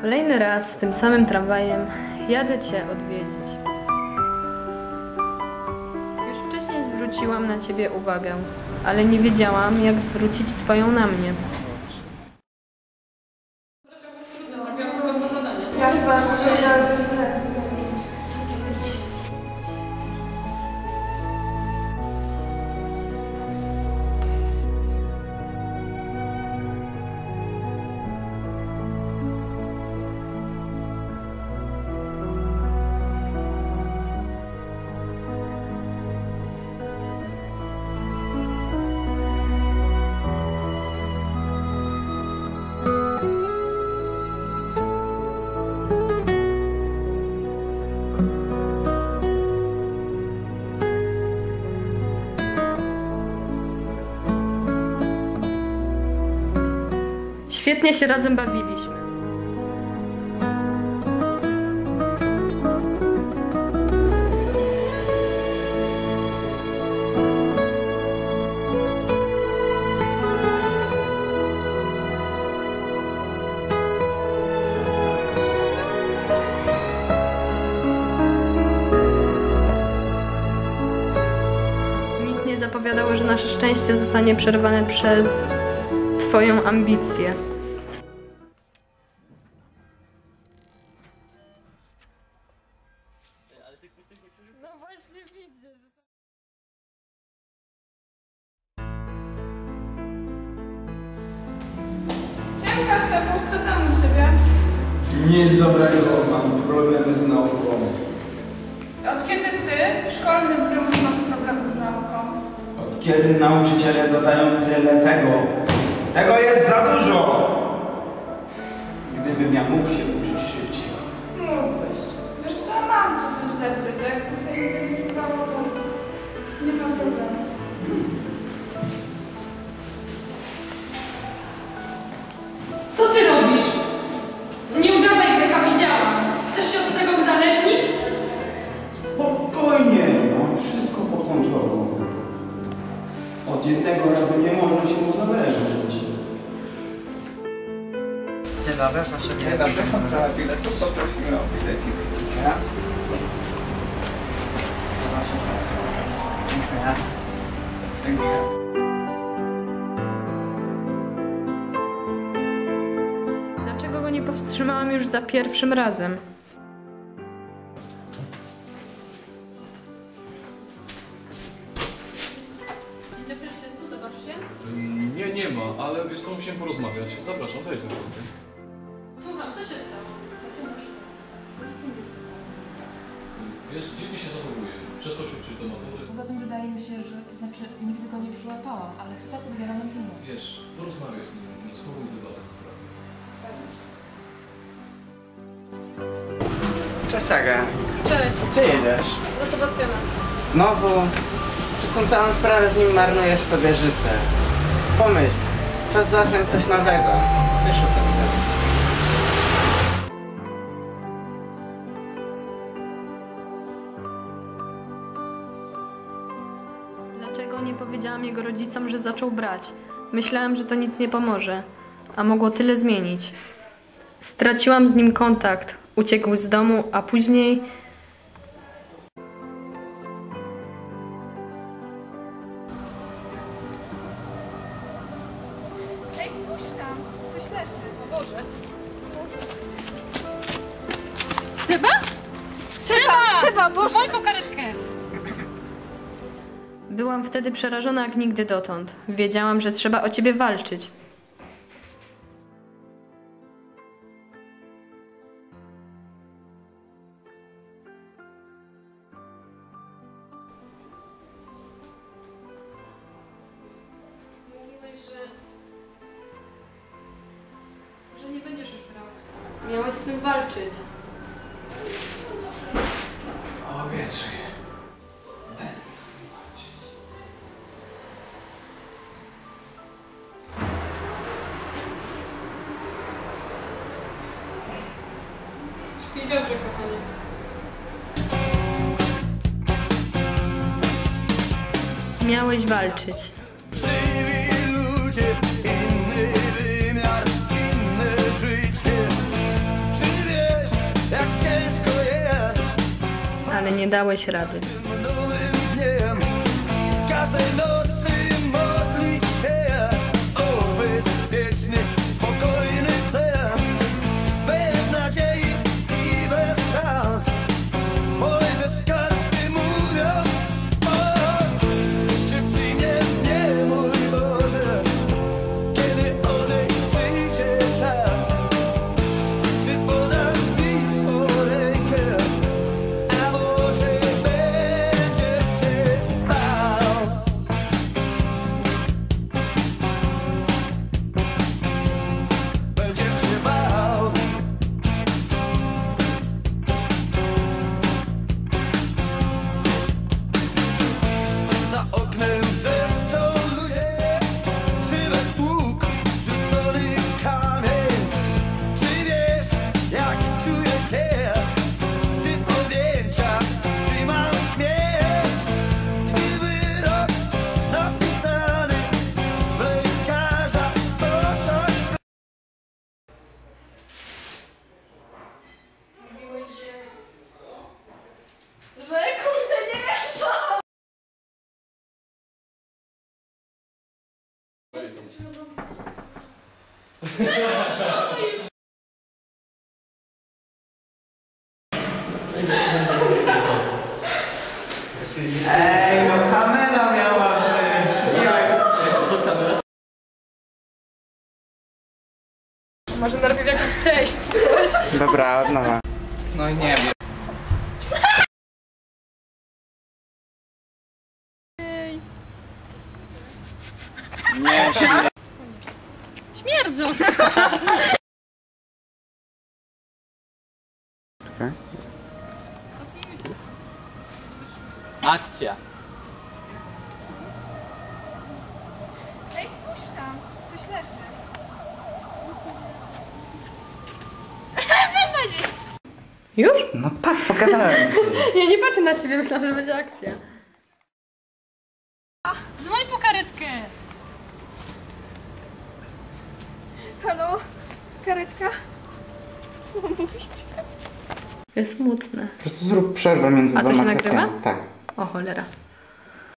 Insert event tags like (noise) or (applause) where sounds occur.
Kolejny raz tym samym tramwajem jadę Cię odwiedzić. Już wcześniej zwróciłam na Ciebie uwagę, ale nie wiedziałam, jak zwrócić Twoją na mnie. Świetnie się razem bawiliśmy. Zapowiadało, że nasze szczęście zostanie przerwane przez Twoją ambicję. Sebuś, co tam u Ciebie? Nic dobrego, mam problemy z nauką. Od kiedy Ty, szkolny prymus, masz problemy z nauką? Od kiedy nauczyciele zadają tyle tego? Tego jest za dużo! Gdybym ja mógł się jednego razu nie można się uzależnić. Dzień dobry, proszę Dzień dobry, kontrola biletów, poprosimy o bilecik. Proszę. Dziękuję. Dziękuję. Dlaczego go nie powstrzymałam już za pierwszym razem? Ma, ale wiesz co, musimy porozmawiać. Zapraszam, wejdź na. Słucham, co się stało? Pociągasz nas. Co z nim jest Wiesz, dziwnie się zachowuje. Przestał się uczyć do matury. Poza tym wydaje mi się, że to znaczy nigdy go nie przyłapałam, ale chyba podbiera wino. Wiesz, porozmawiaj z nim, spróbuj wybadać sprawę. Cześć Aga. Cześć, Gdzie jedziesz? do Sebastiana. Znowu? Przez tą całą sprawę z nim marnujesz sobie życie. Pomyśl, czas zacząć coś nowego. Wiesz o co mi chodzi. Dlaczego nie powiedziałam jego rodzicom, że zaczął brać? Myślałam, że to nic nie pomoże, a mogło tyle zmienić. Straciłam z nim kontakt, uciekł z domu, a później spójrz tam, coś leży. O Boże. Seba? Seba! Seba, Boże! Dzwoń po karetkę! Byłam wtedy przerażona jak nigdy dotąd. Wiedziałam, że trzeba o ciebie walczyć. Miałeś z tym walczyć. Obiecuję. Będę z tym walczyć. Śpij dobrze, kochanie. Miałeś walczyć. Nie dałeś rady. Ej, no kamera miała być! Może najpierw jakiś cześć, coś? Dobra, od nowa. No i nie wiem. Nie, Śmierdzą! Akcja. Ej, spójrz tam, coś leży. Już? No tak, pokazałem ci. (laughs) Ja nie patrzę na ciebie, myślałam, że będzie akcja. Dzwoń po karetkę! Halo? Karetka? Co mam mówić? Jest smutne. Po prostu zrób przerwę między A to dwoma się nagrywa? kwestiami. Tak. O cholera.